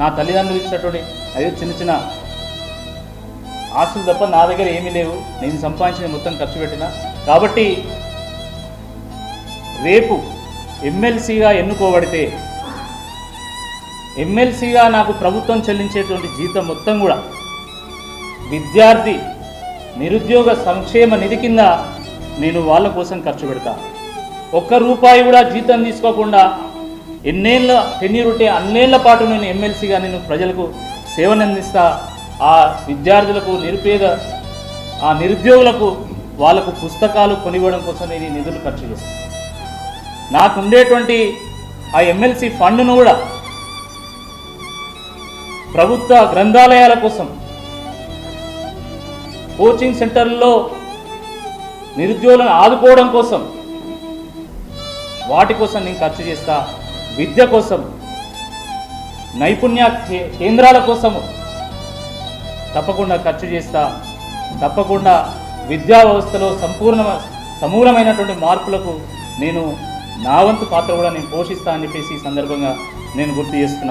నా తల్లిదండ్రులు ఇచ్చినటువంటి అదే చిన్న చిన్న ఆస్తులు తప్ప నా దగ్గర ఏమీ లేవు. నేను సంపాదించిన మొత్తం ఖర్చు పెట్టిన. కాబట్టి రేపు ఎమ్మెల్సీగా ఎన్నుకోబడితే ఎమ్మెల్సీగా నాకు ప్రభుత్వం చెల్లించేటువంటి జీతం మొత్తం కూడా విద్యార్థి నిరుద్యోగ సంక్షేమ నిధి కింద నేను వాళ్ళ కోసం ఖర్చు పెడతా. ఒక్క రూపాయి కూడా జీతం తీసుకోకుండా ఎన్నేళ్ళ టెన్యూర్ ఉంటే అన్నేళ్ళ పాటు నేను ఎమ్మెల్సీగా నేను ప్రజలకు సేవను అందిస్తా ఆ విద్యార్థులకు నిరుపేద ఆ నిరుద్యోగులకు వాళ్ళకు పుస్తకాలు కొనివ్వడం కోసం నేను నిధులు ఖర్చు చేస్తాను నాకు ఉండేటువంటి ఆ ఎమ్మెల్సీ ఫండ్ను కూడా ప్రభుత్వ గ్రంథాలయాల కోసం కోచింగ్ సెంటర్లో నిరుద్యోగులను ఆదుకోవడం కోసం వాటి కోసం నేను ఖర్చు చేస్తా. విద్య కోసం నైపుణ్య కేంద్రాల కోసము తప్పకుండా ఖర్చు చేస్తా తప్పకుండా విద్యా వ్యవస్థలో సంపూర్ణ సమూలమైనటువంటి మార్పులకు నేను నా వంతు పాత్ర కూడా నేను పోషిస్తా అని చెప్పేసి ఈ సందర్భంగా నేను గుర్తు చేస్తున్నా.